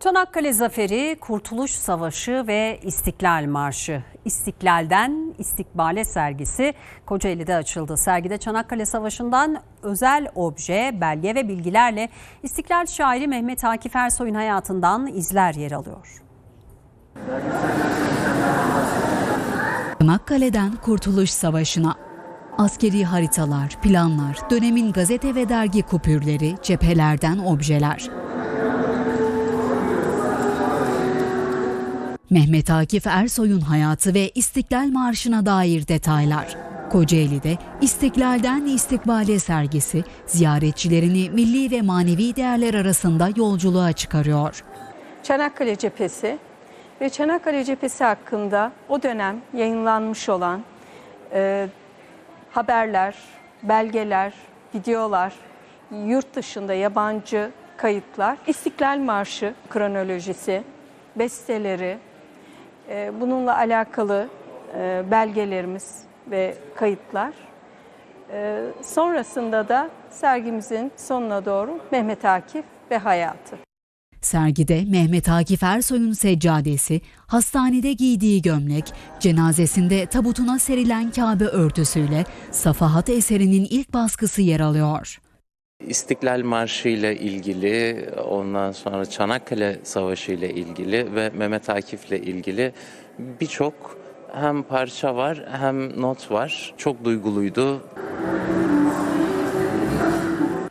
Çanakkale Zaferi, Kurtuluş Savaşı ve İstiklal Marşı. İstiklal'den İstikbale sergisi Kocaeli'de açıldı. Sergide Çanakkale Savaşı'ndan özel obje, belge ve bilgilerle İstiklal şairi Mehmet Akif Ersoy'un hayatından izler yer alıyor. Çanakkale'den Kurtuluş Savaşı'na. Askeri haritalar, planlar, dönemin gazete ve dergi kupürleri, cephelerden objeler. Mehmet Akif Ersoy'un hayatı ve İstiklal Marşı'na dair detaylar. Kocaeli'de İstiklal'den İstikbale sergisi ziyaretçilerini milli ve manevi değerler arasında yolculuğa çıkarıyor. Çanakkale Cephesi ve Çanakkale Cephesi hakkında o dönem yayınlanmış olan e, haberler, belgeler, videolar, yurt dışında yabancı kayıtlar, İstiklal Marşı kronolojisi, besteleri, bununla alakalı e, belgelerimiz ve kayıtlar. E, sonrasında da sergimizin sonuna doğru Mehmet Akif ve hayatı. Sergide Mehmet Akif Ersoy'un seccadesi, hastanede giydiği gömlek, cenazesinde tabutuna serilen Kabe örtüsüyle Safahat eserinin ilk baskısı yer alıyor. İstiklal Marşı ile ilgili, ondan sonra Çanakkale Savaşı ile ilgili ve Mehmet Akif ile ilgili birçok hem parça var hem not var. Çok duyguluydu.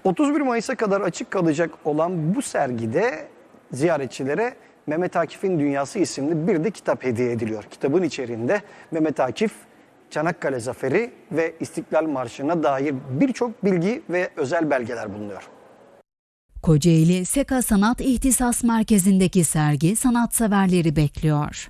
31 Mayıs'a kadar açık kalacak olan bu sergide ziyaretçilere Mehmet Akif'in Dünyası isimli bir de kitap hediye ediliyor. Kitabın içeriğinde Mehmet Akif, Çanakkale Zaferi ve İstiklal Marşı'na dair birçok bilgi ve özel belgeler bulunuyor. Kocaeli Seka Sanat İhtisas Merkezi'ndeki sergi sanatseverleri bekliyor.